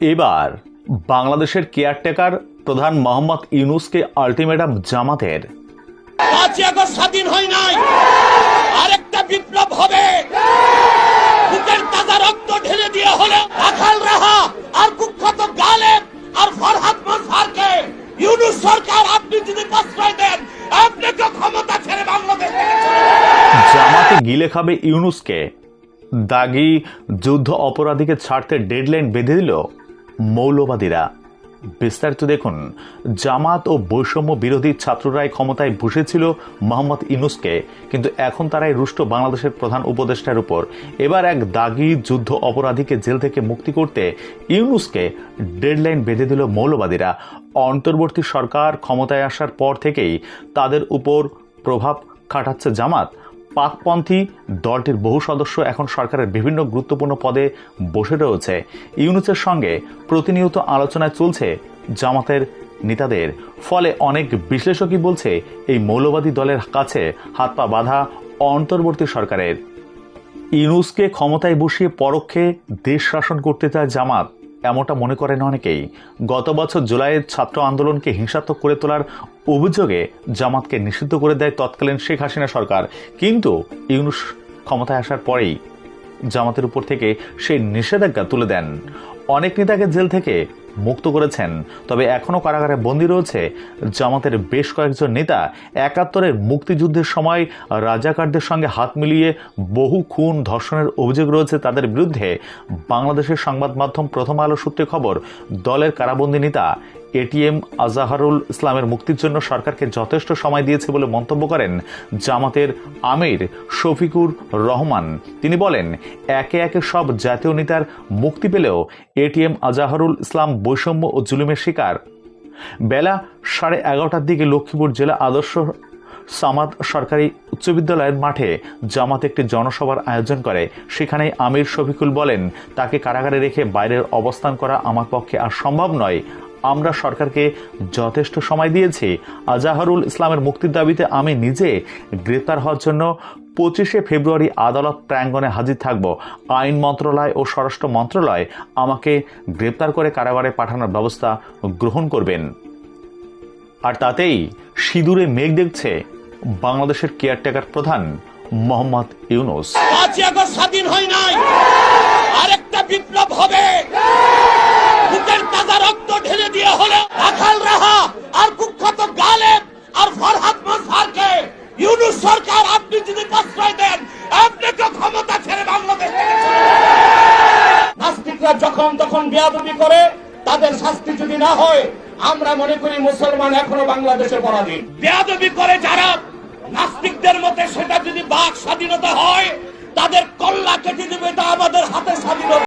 এবার বাংলাদেশের কেয়ারটেকার প্রধান মোহাম্মদ ইউনুসকে আলটিমেটাম জামাতের। পাঁচই আগস্ট স্বাধীন হয় নাই। আরেকটা বিপ্লব হবে। বুকের তাজা রক্ত ঢেলে দিয়ে হলে রাখাল রাহা আর কুখ্যাত গালেব আর ফরহাদ ইউনুস সরকার আপনি যদি প্রশ্রয় দেন আপনাকে ক্ষমতা ছেড়ে বাংলাদেশ। জামাতে গিলে খাবে ইউনুসকে। দাগি যুদ্ধ অপরাধীকে ছাড়তে ডেডলাইন বেঁধে দিল মৌলবাদীরা। বিস্তারিত দেখুন, জামাত ও বৈষম্য বিরোধী ছাত্ররাই ক্ষমতায় বসেছিল মোহাম্মদ ইউনুসকে, কিন্তু এখন তারাই রুষ্ট বাংলাদেশের প্রধান উপদেষ্টার উপর। এবার এক দাগি যুদ্ধ অপরাধীকে জেল থেকে মুক্তি করতে ইউনুসকে ডেডলাইন বেঁধে দিল মৌলবাদীরা। অন্তর্বর্তী সরকার ক্ষমতায় আসার পর থেকেই তাদের উপর প্রভাব খাটাচ্ছে জামাত। পাকপন্থী দলটির বহু সদস্য এখন সরকারের বিভিন্ন গুরুত্বপূর্ণ পদে বসে রয়েছে। ইউনুসের সঙ্গে প্রতিনিয়ত আলোচনায় চলছে জামাতের নেতাদের। ফলে অনেক বিশ্লেষকই বলছে, এই মৌলবাদী দলের কাছে হাত পা বাঁধা অন্তর্বর্তী সরকারের। ইউনুসকে ক্ষমতায় বসিয়ে পরোক্ষে দেশ শাসন করতে চায় জামাত। এমনটা মনে করেন অনেকেই। গত বছর জুলাইয়ের ছাত্র আন্দোলনকে হিংসাত্মক করে তোলার অভিযোগে জামাতকে নিষিদ্ধ করে দেয় তৎকালীন শেখ হাসিনা সরকার। কিন্তু ইউনুস ক্ষমতায় আসার পরেই জামাতের উপর থেকে সেই নিষেধাজ্ঞা তুলে দেন। অনেক নেতাকে জেল থেকে মুক্ত করেছেন। তবে এখনও কারাগারে বন্দী রয়েছে জামাতের বেশ কয়েকজন নেতা। একাত্তরের মুক্তিযুদ্ধের সময় রাজাকারদের সঙ্গে হাত মিলিয়ে বহু খুন ধর্ষণের অভিযোগ রয়েছে তাদের বিরুদ্ধে। বাংলাদেশের সংবাদ মাধ্যম প্রথম আলো সূত্রে খবর, দলের কারাবন্দী নেতা এটিএম আজাহারুল ইসলামের মুক্তির জন্য সরকারকে যথেষ্ট সময় দিয়েছে বলে মন্তব্য করেন জামাতের আমির শফিকুর রহমান। তিনি বলেন, একে একে সব জাতীয় নেতার মুক্তি পেলেও এটিএম আজাহারুল ইসলাম বৈষম্য ও জুলুমের শিকার। বেলা সাড়ে এগারোটার দিকে লক্ষ্মীপুর জেলা আদর্শ সামাদ সরকারি উচ্চ বিদ্যালয়ের মাঠে জামাত একটি জনসভার আয়োজন করে। সেখানে আমির শফিকুল বলেন, তাকে কারাগারে রেখে বাইরের অবস্থান করা আমার পক্ষে আর সম্ভব নয়। আমরা সরকারকে যথেষ্ট সময় দিয়েছি। আজাহারুল ইসলামের মুক্তির দাবিতে আমি নিজে গ্রেপ্তার হওয়ার জন্য পঁচিশে ফেব্রুয়ারি আদালত প্রাঙ্গণে হাজির থাকব। আইন মন্ত্রণালয় ও স্বরাষ্ট্র মন্ত্রণালয় আমাকে গ্রেপ্তার করে কারাগারে পাঠানোর ব্যবস্থা গ্রহণ করবেন। আর তাতেই সিঁদুরে মেঘ দেখছে বাংলাদেশের কেয়ারটেকার প্রধান মোহাম্মদ ইউনুস। স্বাধীন হয় নাই। আরেকটা বিপ্লব হবে বুকের তাজা রক্ত ঢেলে দিয়ে হলে রাখাল রাহা আর কুখ্যাত গালেব আর ফরহাদ মজহারকে ইউনুস সরকার আপনি যদি প্রশ্রয় দেন আপনাকে ক্ষমতা ছেড়ে বাংলাদেশ থেকে চলে যাবেন। নাস্তিকরা যখন তখন বিয়াদবি করে, তাদের শাস্তি যদি না হয়, আমরা মনে করি মুসলমান এখনও বাংলাদেশে পরাধীন। বেয়াদবি করে যারা নাস্তিকদের মতে সেটা যদি বাক স্বাধীনতা হয়, তাদের কল্লা কেটে দেবে এটা আমাদের হাতে স্বাধীনতা।